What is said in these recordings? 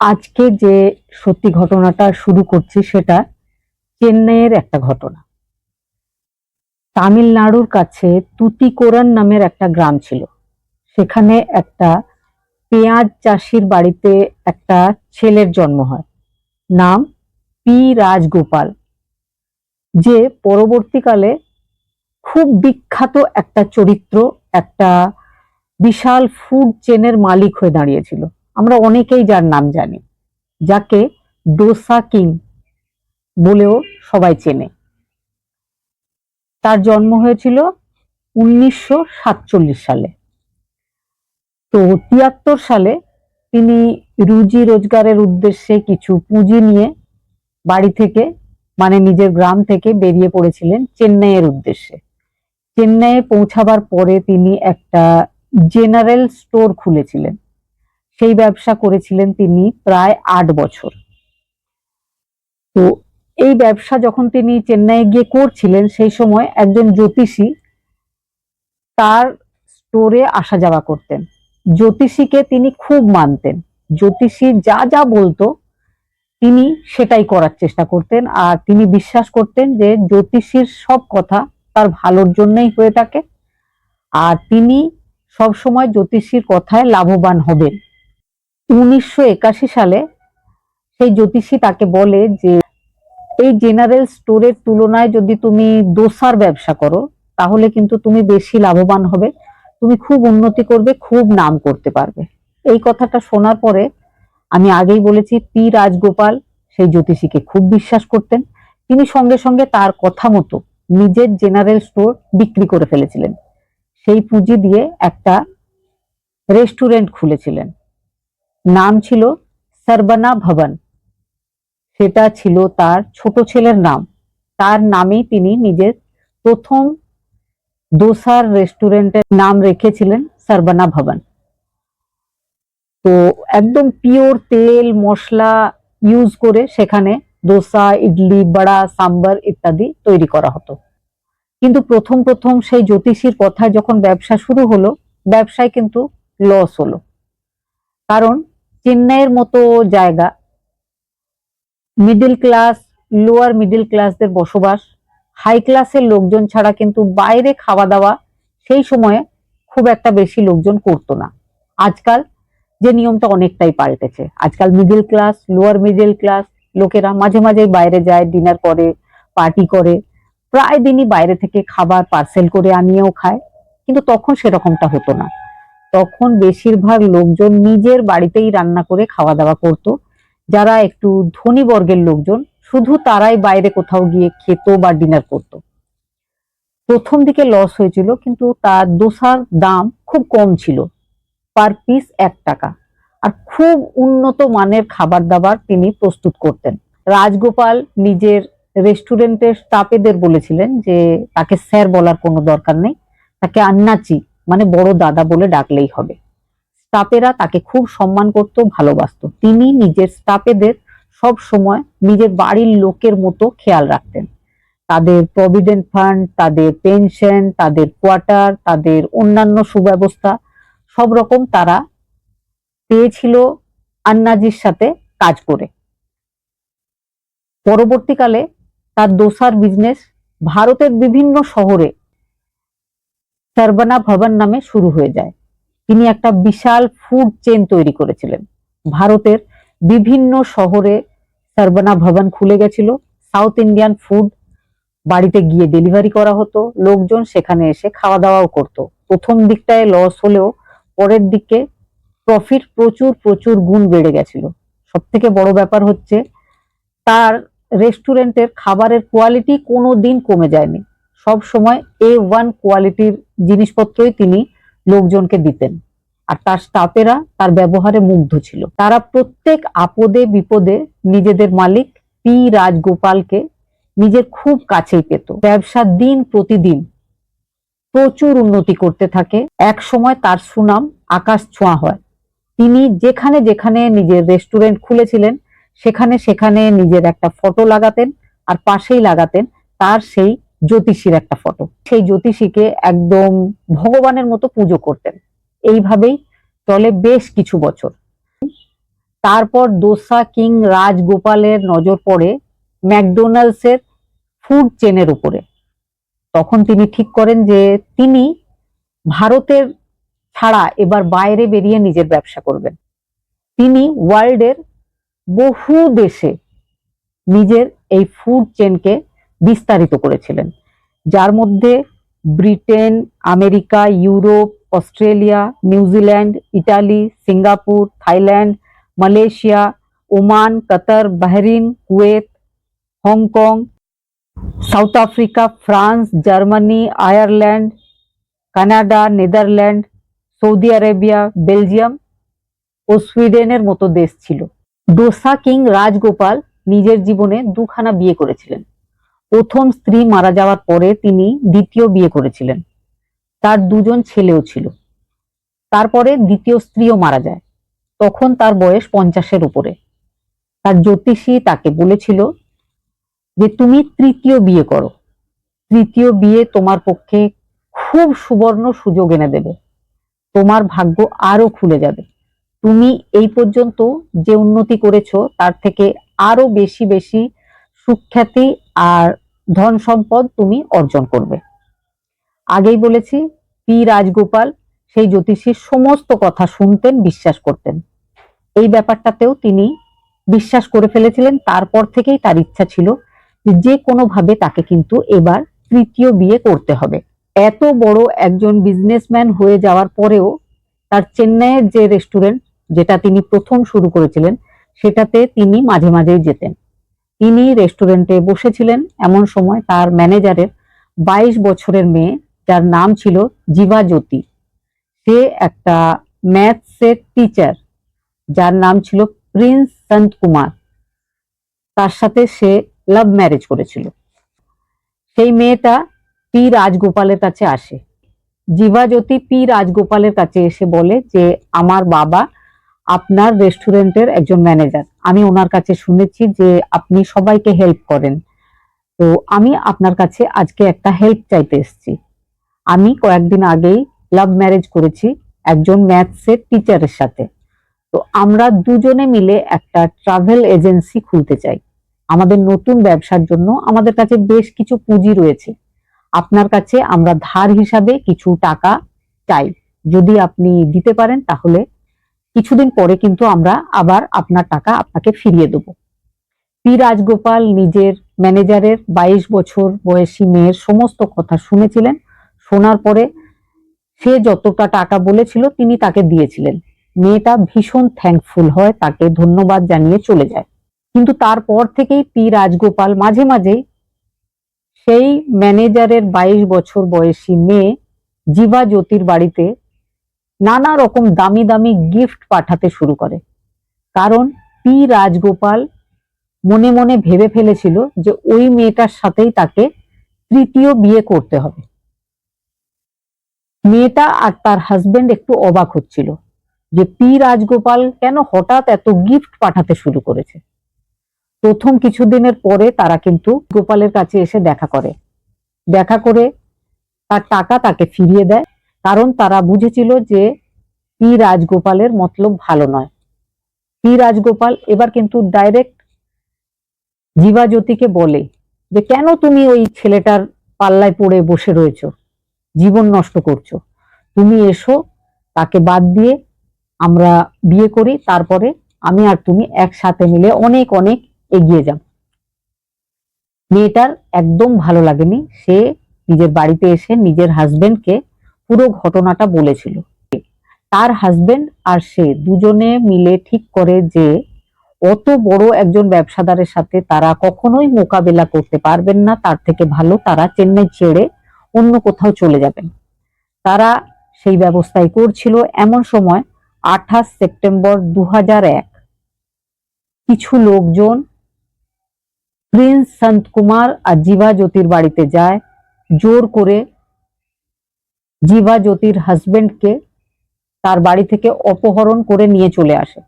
আজকে যে সত্যি ঘটনাটা শুরু করছি সেটা চেন্নাইয়ের একটা ঘটনা। তামিলনাড়ুর কাছে তুতিকোরান নামের একটা গ্রাম ছিল। সেখানে একটা পেঁয়াজ চাষির বাড়িতে একটা ছেলের জন্ম হয়। নাম পি রাজগোপাল, যে পরবর্তীকালে খুব বিখ্যাত একটা চরিত্র, একটা বিশাল ফুড চেনের মালিক হয়ে দাঁড়িয়েছিল। আমরা অনেকেই যার নাম জানি, যাকে ডোসা কিং বলেও সবাই চেনে। তার জন্ম হয়েছিল উনিশশো সাতচল্লিশ সালে। তো তিয়াত্তর সালে তিনি রুজি রোজগারের উদ্দেশ্যে কিছু পুঁজি নিয়ে বাড়ি থেকে মানে নিজের গ্রাম থেকে বেরিয়ে পড়েছিলেন চেন্নাইয়ের উদ্দেশ্যে। চেন্নাইয়ে পৌঁছাবার পরে তিনি একটা জেনারেল স্টোর খুলেছিলেন। সেই ব্যবসা করেছিলেন তিনি প্রায় আট বছর। তো এই ব্যবসা যখন তিনি চেন্নাইয়ে গিয়ে করছিলেন, সেই সময় একজন জ্যোতিষী তার স্টোরে আসা যাওয়া করতেন। জ্যোতিষীকে তিনি খুব মানতেন। জ্যোতিষী যা যা বলতো, তিনি সেটাই করার চেষ্টা করতেন। আর তিনি বিশ্বাস করতেন যে জ্যোতিষীর সব কথা তার ভালোর জন্যই হয়ে থাকে। আর তিনি সব সময় জ্যোতিষীর কথায় লাভবান হবেন। উনিশশো একাশি সালে সেই জ্যোতিষী তাকে বলে যে, এই জেনারেল স্টোরের তুলনায় যদি তুমি দোসার ব্যবসা করো, তাহলে কিন্তু তুমি বেশি লাভবান হবে। তুমি খুব উন্নতি করবে, খুব নাম করতে পারবে। এই কথাটা শোনার পরে আমি আগেই বলেছি, পি রাজগোপাল সেই জ্যোতিষীকে খুব বিশ্বাস করতেন। তিনি সঙ্গে সঙ্গে তার কথা মতো নিজের জেনারেল স্টোর বিক্রি করে ফেলেছিলেন। সেই পুঁজি দিয়ে একটা রেস্টুরেন্ট খুলেছিলেন। নাম ছিল সরবানা ভবন। সেটা ছিল তার ছোট ছেলের নাম। তার নামেই তিনি নিজের প্রথম দোসার রেস্টুরেন্টের নাম রেখেছিলেন সরবানা ভবন। তো একদম পিওর তেল, মশলা ইউজ করে সেখানে দোসা, ইডলি, বড়া, সাম্বার ইত্যাদি তৈরি করা হতো। কিন্তু প্রথম প্রথম সেই জ্যোতিষীর কথায় যখন ব্যবসা শুরু হলো, ব্যবসায় কিন্তু লস হলো। কারণ চেন্নাইয়ের মতো জায়গা। মিডল ক্লাস লোয়ার মিডল ক্লাসদের বসবাস। হাই ক্লাসের লোকজন ছাড়া কিন্তু বাইরে খাওয়া দাওয়া সেই সময়ে খুব একটা বেশি লোকজন করতো না। আজকাল যে নিয়মটা অনেকটাই পাল্টেছে। আজকাল middle class lower middle class লোকেরা মাঝে মাঝে বাইরে যায় ডিনার করে পার্টি করে। প্রায় দিনই বাইরে থেকে খাবার পার্সেল করে আনিয়েও খায়। কিন্তু তখন সেরকমটা হতো না। তখন বেশিরভাগ লোকজন নিজের বাড়িতেই রান্না করে খাওয়া দাওয়া করতো। যারা একটু ধনী বর্গের লোকজন, শুধু তারাই বাইরে কোথাও গিয়ে খেত বা ডিনার করত। প্রথম দিকে লস হয়েছিল, কিন্তু তার দোসার দাম খুব কম ছিল। পার পিস এক টাকা। আর খুব উন্নত মানের খাবার দাবার তিনি প্রস্তুত করতেন। রাজগোপাল নিজের রেস্টুরেন্টের স্টাফেদের বলেছিলেন যে, তাকে স্যার বলার কোনো দরকার নেই। তাকে আন্নাচি মানে বড় দাদা বলে ডাকলেই হবে। স্টাফেরা তাকে খুব সম্মান করত, ভালোবাসত। তিনি নিজের স্টাফেদের সব সময় নিজের বাড়ির লোকের মতো খেয়াল রাখতেন। তাদের প্রভিডেন্ট ফান্ড তাদের পেনশন তাদের কোয়ার্টার তাদের অন্যান্য সুব্যবস্থা, সব রকম তারা পেয়েছিল আন্নাজির সাথে কাজ করে। পরবর্তীকালে তার দোসার বিজনেস ভারতের বিভিন্ন শহরে সরবানা ভবন নামে শুরু হয়ে যায়। তিনি একটা বিশাল ফুড চেন তৈরি করেছিলেন। ভারতের বিভিন্ন শহরে সরবানা ভবন খুলে গেছিল। সাউথ ইন্ডিয়ান ফুড বাড়িতে গিয়ে ডেলিভারি করা হতো। লোকজন সেখানে এসে খাওয়া দাওয়াও করতো। প্রথম দিকটায় লস হলেও পরের দিকে প্রফিট প্রচুর প্রচুর গুণ বেড়ে গেছিল। সব থেকে বড় ব্যাপার হচ্ছে, তার রেস্টুরেন্টের খাবারের কোয়ালিটি কোনো দিন কমে যায়নি। সব সময় এ ওয়ান কোয়ালিটির জিনিসপত্রই তিনি লোকজনকে দিতেন। আর তার স্টাফেরা তার ব্যবহারে মুগ্ধ ছিল। তারা প্রত্যেক আপদে বিপদে নিজেদের মালিক পি রাজগোপালকে নিজের খুব কাছেই পেত। ব্যবসা দিন প্রতিদিন প্রচুর উন্নতি করতে থাকে। এক সময় তার সুনাম আকাশ ছোঁয়া হয়। তিনি যেখানে যেখানে নিজের রেস্টুরেন্ট খুলেছিলেন, সেখানে সেখানে নিজের একটা ফটো লাগাতেন আর পাশেই লাগাতেন। তার সেই জ্যোতিষীর একটা ফটো সেই জ্যোতিষীকে একদম ভগবানের মতো পুজো করতেন। এইভাবেই চলে বেশ কিছু বছর। তারপর দোসা কিং রাজগোপালের নজর পড়ে ম্যাকডোনাল্ডসের ফুড চেনের উপরে। তখন তিনি ঠিক করেন যে তিনি ভারতের ছাড়া এবার বাইরে বেরিয়ে নিজের ব্যবসা করবেন। তিনি ওয়ার্ল্ডের বহু দেশে নিজের এই ফুড চেনকে বিস্তারিত করেছিলেন। যার মধ্যে Britain, America, Europe, Australia, New Zealand, Italy, Singapore, Thailand, Malaysia, Oman, Qatar, Bahrain, Kuwait, Hong Kong, South Africa, France, Germany, Ireland, Canada, Netherland, Saudi Arabia, Belgium ও সুইডেনের মতো দেশ ছিল। ডোসা কিং রাজগোপাল নিজের জীবনে দুখানা বিয়ে করেছিলেন। প্রথম স্ত্রী মারা যাওয়ার পরে তিনি দ্বিতীয় বিয়ে করেছিলেন। তার দুজন ছেলেও ছিল। তারপরে দ্বিতীয় স্ত্রীও মারা যায়। তখন তার বয়স পঞ্চাশের উপরে। তার জ্যোতিষী তাকে বলেছিল যে, তুমি তৃতীয় বিয়ে করো। তৃতীয় বিয়ে তোমার পক্ষে খুব সুবর্ণ সুযোগ এনে দেবে। তোমার ভাগ্য আরও খুলে যাবে। তুমি এই পর্যন্ত যে উন্নতি করেছ, তার থেকে আরও বেশি বেশি সুখ্যাতি আর ধন সম্পদ তুমি অর্জন করবে। আগেই বলেছি, পি রাজগোপাল সেই জ্যোতিষীর সমস্ত কথা শুনতেন, বিশ্বাস করতেন। এই ব্যাপারটাতেও তিনি বিশ্বাস করে ফেলেছিলেন, তারপর থেকেই তার ইচ্ছা ছিল যে কোনোভাবে তাকে কিন্তু এবার তৃতীয় বিয়ে করতে হবে। এত বড় একজন বিজনেসম্যান হয়ে যাওয়ার পরেও তার চেন্নাইয়ের যে রেস্টুরেন্ট যেটা তিনি প্রথম শুরু করেছিলেন, সেটাতে তিনি মাঝে মাঝেই যেতেন। তিনি রেস্টুরেন্টে বসেছিলেন এমন সময় তার ম্যানেজারের বাইশ বছরের মেয়ে, যার নাম ছিল জীবা জ্যোতি। সে একটা ম্যাথসের টিচার যার নাম ছিল প্রিন্স সন্ত কুমার। তার সাথে সে লাভ ম্যারেজ করেছিল। সেই মেয়েটা পি রাজগোপালের কাছে আসে। জীবা জ্যোতি পি রাজগোপালের কাছে এসে বলে যে, আমার বাবা আপনার রেস্টুরেন্টের একজন ম্যানেজার আমি ওনার কাছে শুনেছি যে আপনি সবাইকে হেল্প করেন। তো আমি আপনার কাছে আজকে একটা হেল্প চাইতে এসেছি। আমি কয়েকদিন আগেই লাভ ম্যারেজ করেছি একজন ম্যাথসের টিচারের সাথে। তো আমরা দুজনে মিলে একটা ট্রাভেল এজেন্সি খুলতে চাই। আমাদের নতুন ব্যবসার জন্য আমাদের কাছে বেশ কিছু পুঁজি রয়েছে। আপনার কাছে আমরা ধার হিসাবে কিছু টাকা চাই। যদি আপনি দিতে পারেন তাহলে কিছুদিন পরে কিন্তু আমরা আবার আপনার টাকা আপনাকে ফিরিয়ে দেব। পি রাজগোপাল নিজের ম্যানেজারের বাইশ বছর বয়সী মেয়ের সমস্ত কথা শুনেছিলেন। শোনার পরে সে যতটা টাকা বলেছিল তিনি তাকে দিয়েছিলেন। মেয়েটা ভীষণ থ্যাঙ্কফুল হয়, তাকে ধন্যবাদ জানিয়ে চলে যায়। কিন্তু তারপর থেকেই পি রাজগোপাল মাঝে মাঝেই সেই ম্যানেজারের বাইশ বছর বয়সী মেয়ে জীবা জ্যোতির বাড়িতে নানা রকম দামি দামি গিফট পাঠাতে শুরু করে। কারণ পি রাজগোপাল মনে মনে ভেবে ফেলেছিল যে ওই মেয়েটার সাথেই তাকে তৃতীয় বিয়ে করতে হবে। মেয়েটা আর তার হাজবেন্ড একটু অবাক হচ্ছিল যে পি রাজগোপাল কেন হঠাৎ এত গিফট পাঠাতে শুরু করেছে। প্রথম কিছুদিনের পরে তারা কিন্তু গোপালের কাছে এসে দেখা করে। দেখা করে তার টাকা তাকে ফিরিয়ে দেয়। কারণ তারা বুঝেছিল যে পি রাজগোপালের মতলব ভালো নয়। পি রাজগোপাল এবার কিন্তু ডাইরেক্ট জীবা জ্যোতিকে বলে যে, কেন তুমি ওই ছেলেটার পাল্লায় পড়ে বসে রয়েছো? জীবন নষ্ট করছ। তুমি এসো, তাকে বাদ দিয়ে আমরা বিয়ে করি, তারপরে আমি আর তুমি একসাথে মিলে অনেক অনেক এগিয়ে যাব। মেয়েটার একদম ভালো লাগেনি। সে নিজের বাড়িতে এসে নিজের হাজবেন্ডকে পুরো ঘটনাটা বলেছিল। তার হাজবেন্ড আর সে দুজনে মিলে ঠিক করে যে, অত বড় একজন ব্যবসাদারের সাথে তারা কখনোই মোকাবেলা করতে পারবেন না, তার থেকে ভালো তারা চেন্নাই ছেড়ে অন্য কোথাও চলে যাবেন। তারা সেই ব্যবস্থাই করছিল। এমন সময় আঠাশ সেপ্টেম্বর দু হাজার এক, কিছু লোকজন প্রিন্স সন্ত কুমার আর জীবা জ্যোতির বাড়িতে যায়, জোর করে জীবা জ্যোতির হাজবেন্ডকে তার বাড়ি থেকে অপহরণ করে নিয়ে চলে আসে।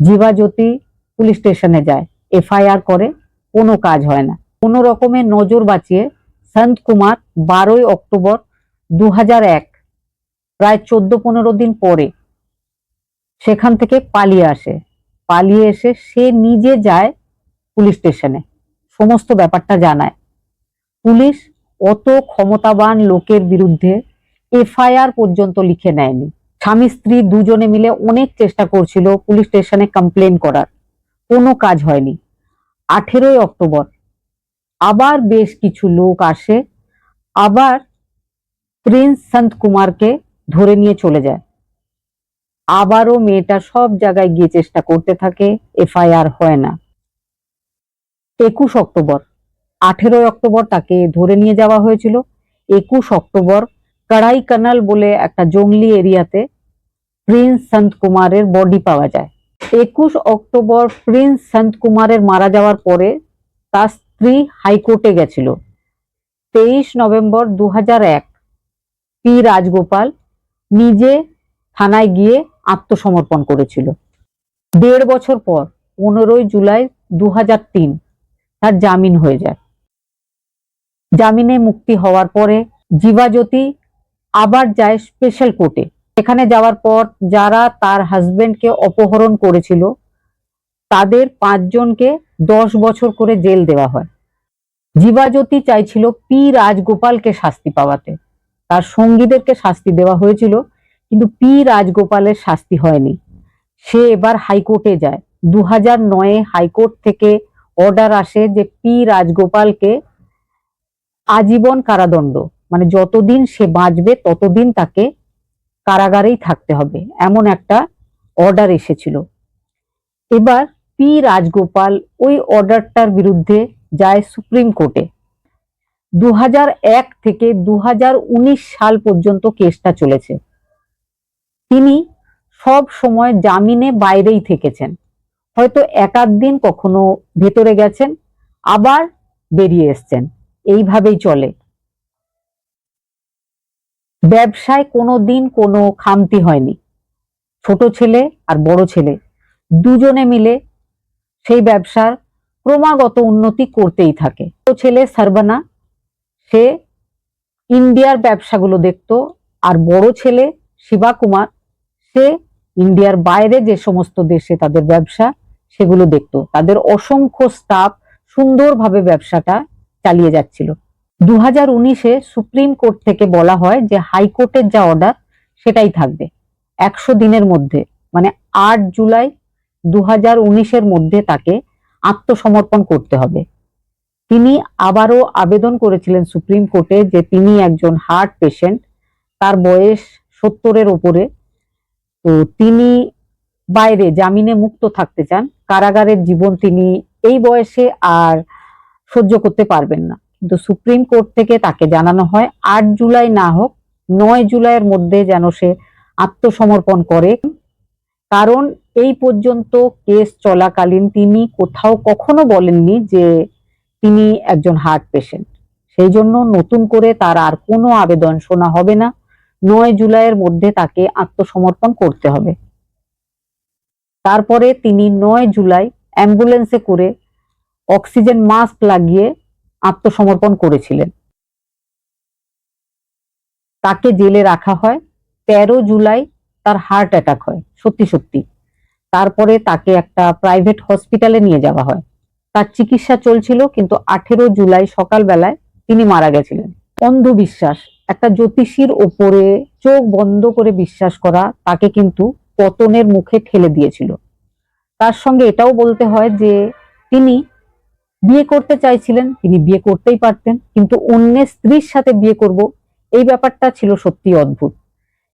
জীবা জ্যোতি পুলিশ স্টেশনে যায়, এফআইআর করে, কোনো কাজ হয় না। কোনো রকমের নজর বাঁচিয়ে সন্ত কুমার বারোই অক্টোবর দু এক, প্রায় চোদ্দ পনেরো দিন পরে সেখান থেকে পালিয়ে আসে। পালিয়ে এসে সে নিজে যায় পুলিশ স্টেশনে। সমস্ত ব্যাপারটা জানায়। পুলিশ অত ক্ষমতাবান লোকের বিরুদ্ধে এফআইআর পর্যন্ত লিখে নেয়নি। স্বামী, স্ত্রী দুজনে মিলে অনেক চেষ্টা করছিল পুলিশ স্টেশনে কমপ্লেন করার। কোনো কাজ হয়নি। আঠেরোই অক্টোবর আবার বেশ কিছু লোক আসে, আবার প্রিন্স সন্ত কুমারকে ধরে নিয়ে চলে যায়। আবারও মেয়েটা সব জায়গায় গিয়ে চেষ্টা করতে থাকে, এফআইআর হয় না। একুশ অক্টোবর আঠেরোই অক্টোবর তাকে ধরে নিয়ে যাওয়া হয়েছিল। একুশ অক্টোবর কড়াই কানাল বলে একটা জঙ্গলি এরিয়াতে প্রিন্স সন্ত কুমারের বডি পাওয়া যায়। একুশ অক্টোবর প্রিন্স সন্ত কুমারের মারা যাওয়ার পরে তার স্ত্রী হাইকোর্টে গেছিল। তেইশ নভেম্বর দু এক পি রাজগোপাল নিজে থানায় গিয়ে আত্মসমর্পণ করেছিল। দেড় বছর পর পনেরোই জুলাই দু তার জামিন হয়ে যায়। জামিনে মুক্তি হওয়ার পরে জীবাজ্যোতি আবার যায় স্পেশাল কোর্টে এখানে যাওয়ার পর যারা তার হাজবেন্ডকে অপহরণ করেছিল, তাদের পাঁচজনকে দশ বছর করে জেল দেওয়া হয়। জীবাজ্যোতি চাইছিল পি রাজগোপালকে শাস্তি পাওয়াতে। তার সঙ্গীদেরকে শাস্তি দেওয়া হয়েছিল, কিন্তু পি রাজগোপালের শাস্তি হয়নি। সে এবার হাইকোর্টে যায়। দু হাজার নয়ে হাইকোর্ট থেকে অর্ডার আসে যে পি রাজগোপালকে আজীবন কারাদণ্ড। মানে যতদিন সে বাঁচবে, ততদিন তাকে কারাগারেই থাকতে হবে। এমন একটা অর্ডার এসেছিল। এবার পি রাজগোপাল ওই অর্ডারটার বিরুদ্ধে যায় সুপ্রিম কোর্টে। দু এক থেকে দু হাজার উনিশ সাল পর্যন্ত কেসটা চলেছে। তিনি সব সময় জামিনে বাইরেই থেকেছেন। হয়তো এক আধ দিন কখনো ভেতরে গেছেন, আবার বেরিয়ে এসছেন। এইভাবেই চলে। ব্যবসায় কোনো দিন কোনো খামতি হয়নি। ছোট ছেলে আর বড় ছেলে, দুজনে মিলে সেই ব্যবসার ক্রমাগত উন্নতি করতেই থাকে। ছোট ছেলে সারবানা, সে ইন্ডিয়ার ব্যবসাগুলো দেখতো, আর বড় ছেলে শিবা কুমার, সে ইন্ডিয়ার বাইরে যে সমস্ত দেশে তাদের ব্যবসা, সেগুলো দেখতো। তাদের অসংখ্য স্টাফ সুন্দরভাবে ব্যবসাটা চালিয়ে যাচ্ছিল। দু হাজার উনিশে সুপ্রিম কোর্ট থেকে বলা হয় যে হাইকোর্টের যা অর্ডার সেটাই থাকবে। একশো দিনের মধ্যে মানে আট জুলাই দু হাজার উনিশের মধ্যে তাকে আত্মসমর্পণ করতে হবে। তিনি আবারও আবেদন করেছিলেন সুপ্রিম কোর্টে যে তিনি একজন হার্ট পেশেন্ট, তার বয়স সত্তরের ওপরে। তো তিনি বাইরে জামিনে মুক্ত থাকতে চান। কারাগারের জীবন তিনি এই বয়সে আর সহ্য করতে পারবেন না। কিন্তু সুপ্রিম কোর্ট থেকে তাকে জানানো হয়, আট জুলাই না হোক, নয় জুলাইয়ের মধ্যে যেন সে আত্মসমর্পণ করে। কারণ এই পর্যন্ত কেস চলাকালীন তিনি কোথাও কখনো বলেননি যে তিনি একজন হার্ট পেশেন্ট। সেই জন্য নতুন করে তার আর কোনো আবেদন শোনা হবে না। নয় জুলাইয়ের মধ্যে তাকে আত্মসমর্পণ করতে হবে। তারপরে তিনি নয় জুলাই অ্যাম্বুলেন্সে করে অক্সিজেন মাস্ক লাগিয়ে আত্মসমর্পণ করেছিলেন। তাকে জেলে রাখা হয়। তেরো জুলাই তার হার্ট অ্যাটাক হয়, সত্যি সত্যি। তারপরে তাকে একটা প্রাইভেট হসপিটালে নিয়ে যাওয়া হয়। তার চিকিৎসা চলছিল, কিন্তু আঠেরো জুলাই সকালবেলায় তিনি মারা গেছিলেন। অন্ধবিশ্বাস, একটা জ্যোতিষীর ওপরে চোখ বন্ধ করে বিশ্বাস করা তাকে কিন্তু পতনের মুখে ঠেলে দিয়েছিল। তার সঙ্গে এটাও বলতে হয় যে, তিনি বিয়ে করতে চাইছিলেন, তিনি বিয়ে করতেই পারতেন, কিন্তু অন্যের স্ত্রীর সাথে বিয়ে করব, এই ব্যাপারটা ছিল সত্যি অদ্ভুত।